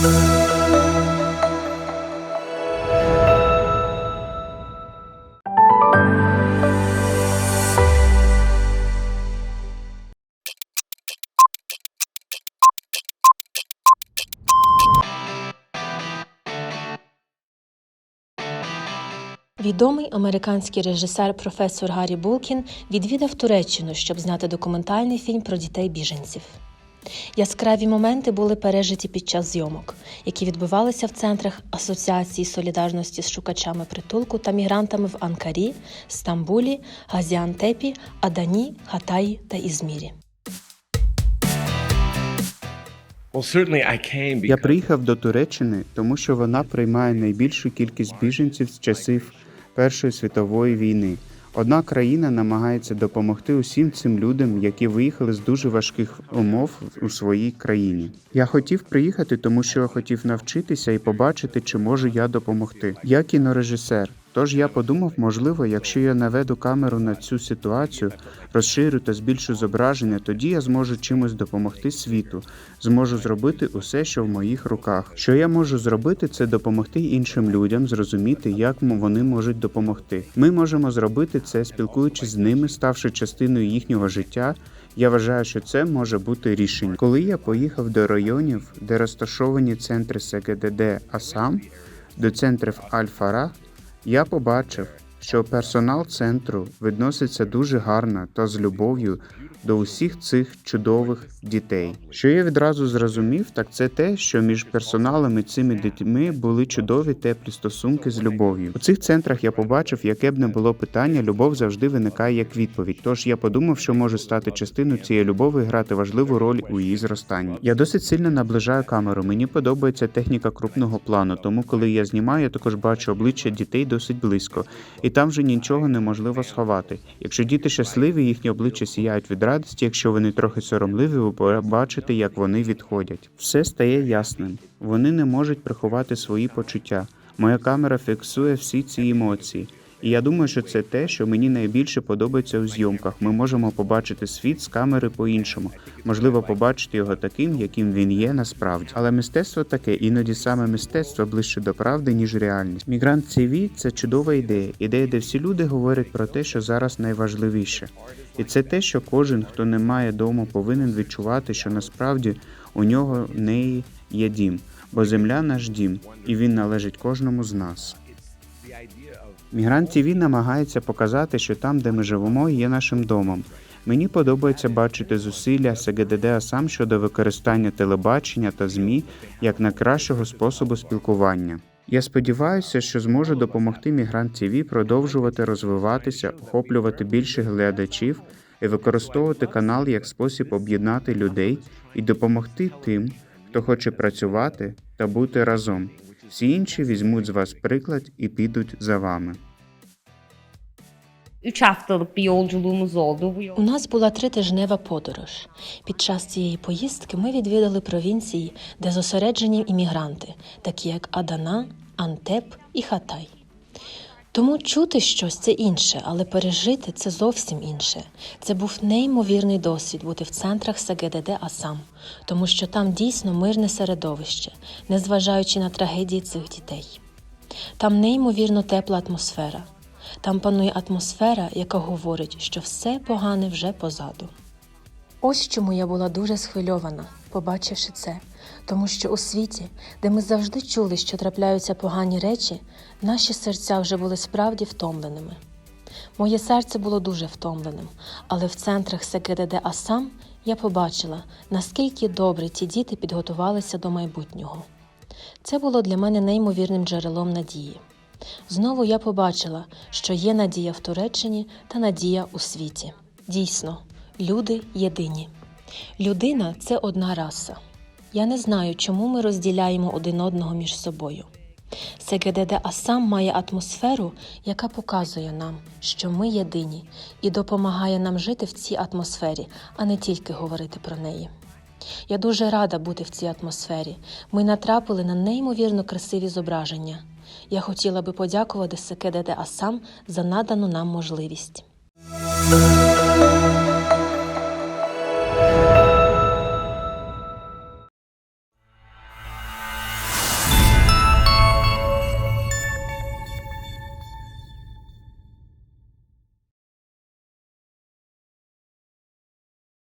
Відомий американський режисер професор Гаррі Булкін відвідав Туреччину, щоб зняти документальний фільм про дітей біженців. Яскраві моменти були пережиті під час зйомок, які відбувалися в центрах Асоціації солідарності з шукачами притулку та мігрантами в Анкарі, Стамбулі, Газіантепі, Адані, Хатаї та Ізмірі. Я приїхав до Туреччини, тому що вона приймає найбільшу кількість біженців з часів Першої світової війни. Одна країна намагається допомогти усім цим людям, які виїхали з дуже важких умов у своїй країні. Я хотів приїхати, тому що я хотів навчитися і побачити, чи можу я допомогти. Я кінорежисер. Тож я подумав, можливо, якщо я наведу камеру на цю ситуацію, розширю та збільшу зображення, тоді я зможу чимось допомогти світу, зможу зробити усе, що в моїх руках. Що я можу зробити, це допомогти іншим людям зрозуміти, як вони можуть допомогти. Ми можемо зробити це, спілкуючись з ними, ставши частиною їхнього життя. Я вважаю, що це може бути рішення. Коли я поїхав до районів, де розташовані центри СГДД Асам, до центрів Аль-Фарах, я побачив, що персонал центру відноситься дуже гарно та з любов'ю до усіх цих чудових дітей. Що я відразу зрозумів, так це те, що між персоналом і цими дітьми були чудові теплі стосунки з любов'ю. У цих центрах я побачив, яке б не було питання, любов завжди виникає як відповідь. Тож я подумав, що можу стати частиною цієї любові і грати важливу роль у її зростанні. Я досить сильно наближаю камеру. Мені подобається техніка крупного плану, тому коли я знімаю, я також бачу обличчя дітей досить близько, і там вже нічого неможливо сховати. Якщо діти щасливі, їхні обличчя сіяють від радості. Якщо вони трохи соромливі, ви бачите, як вони відходять. Все стає ясним. Вони не можуть приховати свої почуття. Моя камера фіксує всі ці емоції. І я думаю, що це те, що мені найбільше подобається у зйомках. Ми можемо побачити світ з камери по-іншому, можливо, побачити його таким, яким він є насправді. Але мистецтво таке, іноді саме мистецтво ближче до правди, ніж реальність. Мігрант ЦВ – це чудова ідея, ідея, де всі люди говорять про те, що зараз найважливіше. І це те, що кожен, хто не має дому, повинен відчувати, що насправді у нього неї є дім, бо земля наш дім, і він належить кожному з нас. Мігрант ТВ намагається показати, що там, де ми живемо, є нашим домом. Мені подобається бачити зусилля СГДД Асам щодо використання телебачення та ЗМІ як найкращого способу спілкування. Я сподіваюся, що зможу допомогти Мігрант ТВ продовжувати розвиватися, охоплювати більше глядачів і використовувати канал як спосіб об'єднати людей і допомогти тим, хто хоче працювати та бути разом. Всі інші візьмуть з вас приклад і підуть за вами. 3 haftalık bir yolculuğumuz oldu. Bu yol... У нас була тритижнева подорож. Під час цієї поїздки ми відвідали провінції, де зосереджені іммігранти, такі як Адана, Антеп і Хатай. Тому чути щось це інше, але пережити це зовсім інше. Це був неймовірний досвід бути в центрах СГДД Асам, тому що там дійсно мирне середовище, незважаючи на трагедії цих дітей. Там неймовірно тепла атмосфера. Там панує атмосфера, яка говорить, що все погане вже позаду. Ось чому я була дуже схвильована, побачивши це, тому що у світі, де ми завжди чули, що трапляються погані речі, наші серця вже були справді втомленими. Моє серце було дуже втомленим, але в центрах СГДД Асам я побачила, наскільки добре ті діти підготувалися до майбутнього. Це було для мене неймовірним джерелом надії. Знову я побачила, що є надія в Туреччині та надія у світі. Дійсно, люди єдині. Людина це одна раса. Я не знаю, чому ми розділяємо один одного між собою. СГДД Асам має атмосферу, яка показує нам, що ми єдині, і допомагає нам жити в цій атмосфері, а не тільки говорити про неї. Я дуже рада бути в цій атмосфері. Ми натрапили на неймовірно красиві зображення. Я хотіла би подякувати СКДД Асам за надану нам можливість.